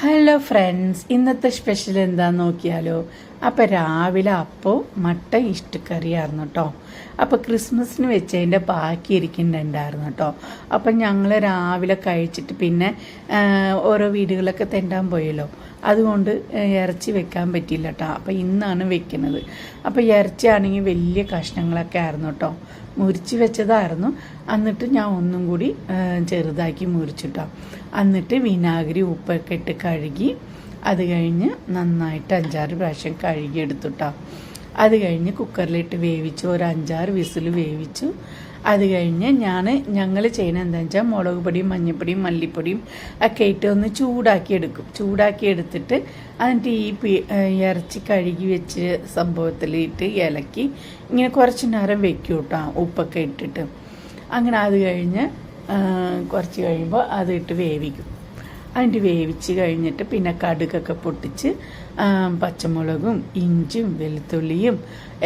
Hello friends ഇന്നത്തെ special എന്താന്ന് നോക്കിയാലോ? അപ്പം രാവിലെ അപ്പോൾ മട്ട ഇഷ്ടക്കറിയായിരുന്നു കേട്ടോ അപ്പോൾ ക്രിസ്മസിന് വെച്ചതിന്റെ ബാക്കി ഇരിക്കുന്നുണ്ടായിരുന്നു കേട്ടോ അപ്പം ഞങ്ങൾ രാവിലെ കഴിച്ചിട്ട് പിന്നെ ഓരോ വീടുകളൊക്കെ തെണ്ടാൻ പോയല്ലോ. അതുകൊണ്ട് ഇറച്ചി വെക്കാൻ പറ്റിയില്ല കേട്ടോ അപ്പം ഇന്നാണ് വെക്കുന്നത്. അപ്പോൾ ഇറച്ചി ആണെങ്കിൽ വലിയ കഷ്ണങ്ങളൊക്കെ ആയിരുന്നു കേട്ടോ മുറിച്ച് വെച്ചതായിരുന്നു. എന്നിട്ട് ഞാൻ ഒന്നും കൂടി ചെറുതാക്കി മുറിച്ചിട്ടോ എന്നിട്ട് വിനാഗിരി ഉപ്പൊക്കെ ഇട്ട് കഴുകി അത് കഴിഞ്ഞ് നന്നായിട്ട് അഞ്ചാറ് പ്രാവശ്യം കഴുകി എടുത്തുട്ടോ അത് കഴിഞ്ഞ് കുക്കറിലിട്ട് വേവിച്ചു ഒരു അഞ്ചാറ് വിസിൽ വേവിച്ചു. അത് കഴിഞ്ഞ് ഞാൻ ഞങ്ങൾ ചെയ്യുന്ന എന്താണെന്ന് വെച്ചാൽ മുളക് പൊടിയും മഞ്ഞൾപ്പൊടിയും മല്ലിപ്പൊടിയും ഒക്കെ ഇട്ട് ഒന്ന് ചൂടാക്കി എടുക്കും. ചൂടാക്കി എടുത്തിട്ട് എന്നിട്ട് ഈ ഇറച്ചി കഴുകി വെച്ച് സംഭവത്തിലിട്ട് ഇലക്കി ഇങ്ങനെ കുറച്ച് നേരം വെക്കും കേട്ടോ ഉപ്പൊക്കെ ഇട്ടിട്ട്. അങ്ങനെ അത് കഴിഞ്ഞ് കുറച്ച് കഴിയുമ്പോൾ അത് ഇട്ട് വേവിക്കും. അതിന്റെ വേവിച്ച് കഴിഞ്ഞിട്ട് പിന്നെ കടുകൊക്കെ പൊട്ടിച്ച് പച്ചമുളകും ഇഞ്ചും വെളുത്തുള്ളിയും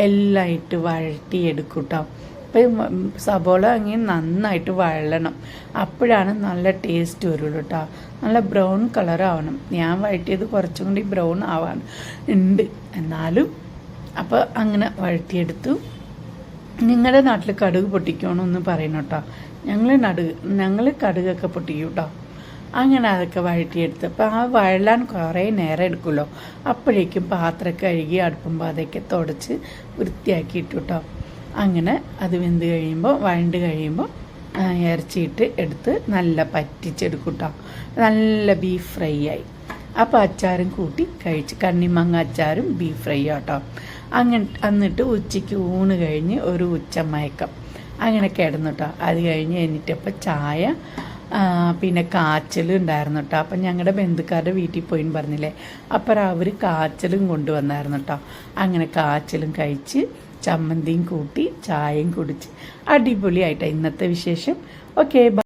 എല്ലാം ഇട്ട് വഴട്ടിയെടുക്കും കേട്ടോ അപ്പം സബോള അങ്ങനെ നന്നായിട്ട് വഴലണം അപ്പോഴാണ് നല്ല ടേസ്റ്റ് വരുള്ളൂ കേട്ടോ നല്ല ബ്രൗൺ കളർ ആവണം. ഞാൻ വഴറ്റിയത് കുറച്ചും കൂടി ബ്രൗൺ ആവാൻ ഉണ്ട്. എന്നാലും അപ്പോൾ അങ്ങനെ വഴറ്റിയെടുത്തു. നിങ്ങളുടെ നാട്ടിൽ കടുക് പൊട്ടിക്കണമെന്ന് പറയണം കേട്ടോ ഞങ്ങൾ നടുക് ഞങ്ങൾ കടുകൊക്കെ പൊട്ടിക്കും കേട്ടോ അങ്ങനെ അതൊക്കെ വഴറ്റിയെടുത്ത്. അപ്പം ആ വഴലാൻ കുറേ നേരം എടുക്കുമല്ലോ. അപ്പോഴേക്കും പാത്രം കഴുകി അടുപ്പും പാതയൊക്കെ തുടച്ച് വൃത്തിയാക്കി കേട്ടോ അങ്ങനെ അത് വെന്ത് കഴിയുമ്പോൾ വഴണ്ട് കഴിയുമ്പോൾ ഇറച്ചിയിട്ട് എടുത്ത് നല്ല പറ്റിച്ചെടുക്കും കേട്ടോ നല്ല ബീഫ് ഫ്രൈ ആയി. അപ്പോൾ അച്ചാറും കൂട്ടി കഴിച്ച്. കണ്ണിമങ്ങ അച്ചാറും ബീഫ് ഫ്രൈ ആട്ടോ. അങ്ങനെ എന്നിട്ട് ഉച്ചയ്ക്ക് ഊണ് കഴിഞ്ഞ് ഒരു ഉച്ചമയക്കം. അങ്ങനെ കിടന്നു കേട്ടോ അത് കഴിഞ്ഞ് എന്നിട്ടപ്പോൾ ചായ പിന്നെ കാച്ചൽ ഉണ്ടായിരുന്നു കേട്ടോ അപ്പം ഞങ്ങളുടെ ബന്ധുക്കാരുടെ വീട്ടിൽ പോയി പറഞ്ഞില്ലേ. അപ്പം അവർ കാച്ചലും കൊണ്ടുവന്നായിരുന്നു കേട്ടോ അങ്ങനെ കാച്ചലും കഴിച്ച് ചമ്മന്തിയും കൂട്ടി ചായയും കുടിച്ച് അടിപൊളിയായിട്ടാണ് ഇന്നത്തെ വിശേഷം. ഓക്കെ